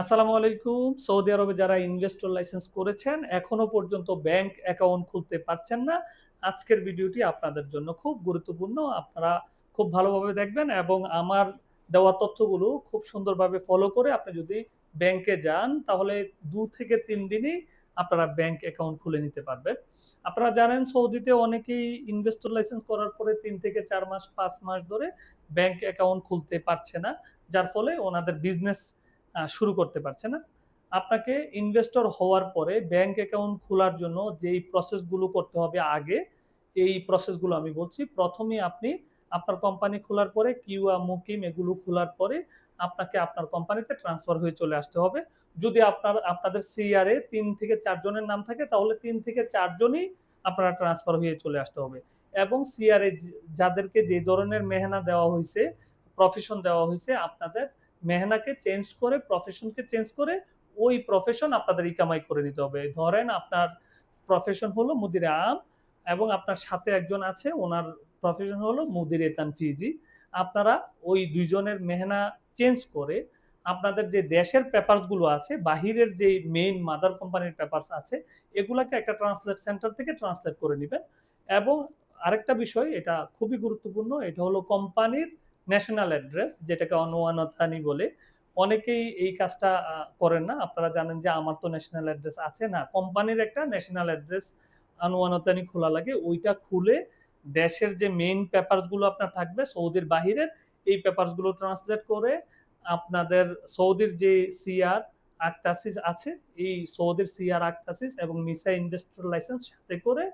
আসসালামু আলাইকুম। সৌদি আরবে যারা ইনভেস্টর লাইসেন্স করেছেন, এখনও পর্যন্ত ব্যাংক অ্যাকাউন্ট খুলতে পারছেন না। আজকের ভিডিওটি আপনাদের জন্য খুব গুরুত্বপূর্ণ। আপনারা খুব ভালোভাবে দেখবেন এবং আমার দেওয়া তথ্যগুলো খুব সুন্দরভাবে ফলো করে আপনি যদি ব্যাংকে যান, তাহলে দু থেকে তিন দিনেই আপনারা ব্যাংক অ্যাকাউন্ট খুলে নিতে পারবেন। আপনারা জানেন, সৌদিতে অনেকেই ইনভেস্টর লাইসেন্স করার পরে তিন থেকে চার মাস, পাঁচ মাস ধরে ব্যাংক অ্যাকাউন্ট খুলতে পারছে না। যার ফলে ওনাদের বিজনেস শুরু করতে পারছে না। আপনাকে ইনভেস্টর হওয়ার পরে ব্যাংক অ্যাকাউন্ট খোলার জন্য যেই প্রসেসগুলো করতে হবে আগে, এই প্রসেসগুলো আমি বলছি। প্রথমে আপনি আপনার কোম্পানি খোলার পরে কিউআ, মুকিম এগুলো খোলার পরে আপনাকে আপনার কোম্পানিতে ট্রান্সফার হয়ে চলে আসতে হবে। যদি আপনার, আপনাদের সিআরএ তিন থেকে চারজনের নাম থাকে, তাহলে তিন থেকে চারজনই আপনারা ট্রান্সফার হয়ে চলে আসতে হবে। এবং সিআরএ যাদেরকে যে ধরনের মেহনা দেওয়া হয়েছে প্রফেশন দেওয়া হয়েছে আপনাদের মেহনাকে চেঞ্জ করে প্রফেশনকে চেঞ্জ করে, ওই প্রফেশন আপনাদের ইকামাই করে নিতে হবে। ধরেন আপনার প্রফেশন হলো মুদিরে আম এবং আপনার সাথে একজন আছে, ওনার প্রফেশন হলো মুদিরে তানফিজি আপনারা ওই দুইজনের মেহনা চেঞ্জ করে, আপনাদের যে দেশের পেপারসগুলো আছে, বাহিরের যে মেইন মাদার কোম্পানির পেপারস আছে, এগুলাকে একটা ট্রান্সলেট সেন্টার থেকে ট্রান্সলেট করে নেবেন। এবং আরেকটা বিষয়, এটা খুবই গুরুত্বপূর্ণ, এটা হলো কোম্পানির ন্যাশনাল অ্যাড্রেস যেটাকে অনুয়ানতানি বলে, অনেকেই এই কাজটা করেন না। আপনারা জানেন যে আমার তো ন্যাশনাল অ্যাড্রেস আছে না। কোম্পানির একটা ন্যাশনাল অ্যাড্রেস আনুয়ানতানি খোলা লাগে। ওইটা খুলে দেশের যে মেইন পেপারসগুলো আপনার থাকবে, সৌদির বাহিরের, এই পেপারসগুলো ট্রান্সলেট করে আপনাদের সৌদির যে সিআর আক্তাসিস আছে, এই সৌদির সিআর আক্তাসিস এবং মিসা ইন্ডাস্ট্রিয়াল লাইসেন্স সাথে করে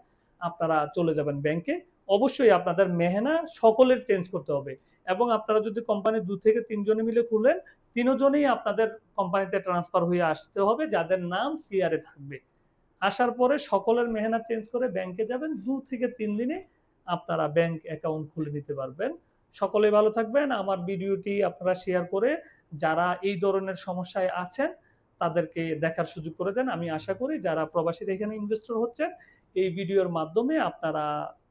আপনারা চলে যাবেন ব্যাংকে। অবশ্যই আপনাদের মেহনা সকলের চেঞ্জ করতে হবে। এবং আপনারা যদি কোম্পানি দু থেকে তিনজনে মিলে খুলেন তিনজনেই আপনাদের কোম্পানিতে ট্রান্সফার হয়ে আসতে হবে, যাদের নাম সিআরএ থাকবে। আসার পরে সকলের মেহনা চেঞ্জ করে ব্যাংকে যাবেন, দু থেকে তিন দিনে আপনারা ব্যাংক অ্যাকাউন্ট খুলে নিতে পারবেন। সকলে ভালো থাকবেন। আমার ভিডিওটি আপনারা শেয়ার করে যারা এই ধরনের সমস্যায় আছেন, তাদেরকে দেখার সুযোগ করে দেন। আমি আশা করি যারা প্রবাসীরা এখানে ইনভেস্টর হচ্ছেন, এই ভিডিওর মাধ্যমে আপনারা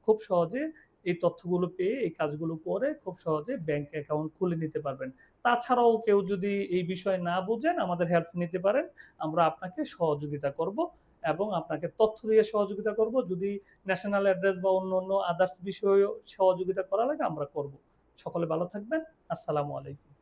খুব সহজে এই তথ্যগুলো পেয়ে এই কাজগুলো করে খুব সহজে ব্যাংক অ্যাকাউন্ট খুলে নিতে পারবেন। তাছাড়াও কেউ যদি এই বিষয়ে না বুঝেন, আমাদের হেল্প নিতে পারেন। আমরা আপনাকে সহযোগিতা করব এবং আপনাকে তথ্য দিয়ে সহযোগিতা করব। যদি ন্যাশনাল অ্যাড্রেস বা অন্য অন্য আদার্স বিষয়ে সহযোগিতা করা লাগে, আমরা করব। সকলে ভালো থাকবেন। আসসালামু আলাইকুম।